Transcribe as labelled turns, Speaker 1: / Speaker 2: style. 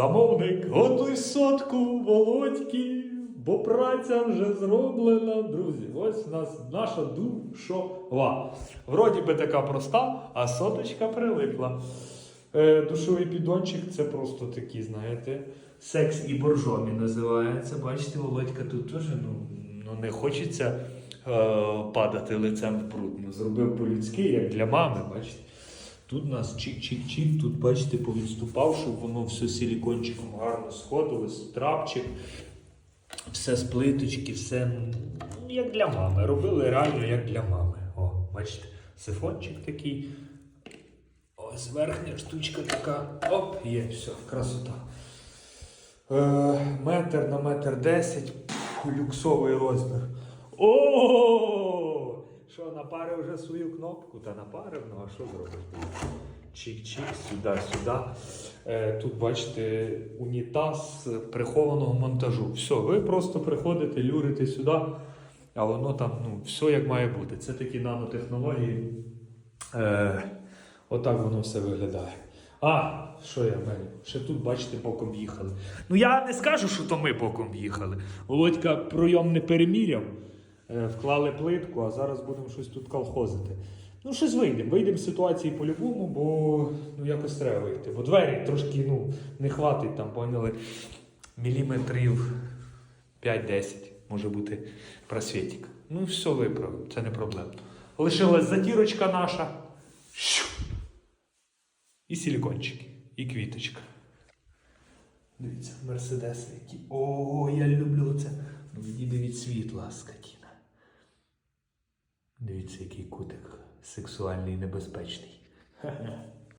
Speaker 1: Замовник, готуй сотку, володьки, бо праця вже зроблена, друзі. Ось у нас наша душова. Вроді би така проста, а соточка прилипла. Е, душовий піддончик це просто такий, знаєте, секс і боржомі називається. Бачите, Володька тут теж ну, ну, не хочеться е, падати лицем в бруд. Ну, зробив по-людськи, як для мами, бачите. Тут у нас чик-чик-чик, тут, бачите, повідступав, щоб воно все силікончиком гарно сходилось, трапчик, все з плиточки, все як для мами. Робили реально як для мами. О, бачите, сифончик такий. Ось верхня штучка така. Оп, є, все, красота. Е, метр на метр десять. Люксовий розмір. О! Що, напарив вже свою кнопку? Та напарив, ну а що зробиш? Чик-чик, сюди-сюди. Е, тут бачите унітаз прихованого монтажу. Все, ви просто приходите, люрите сюди, а воно там ну, все як має бути. Це такі нанотехнології. Е, отак воно все виглядає. А, що я маю? Ще тут, бачите, боком їхали. Ну я не скажу, що то ми боком їхали. Володька пройом не переміряв, вклали плитку, а зараз будемо щось тут колхозити. Ну, щось вийдемо. Вийдемо з ситуації по-любому, бо ну, якось треба вийти. Бо двері трошки ну, не хватить, там, поняли, міліметрів 5-10 може бути просвітик. Ну, все виправимо, це не проблема. Лишилась затірочка наша. І силікончики, і квіточка. Дивіться, мерседеси які. О, я люблю це. Ну, відійди від світла, скотіна. Дивіться, який кутик сексуальний і небезпечний.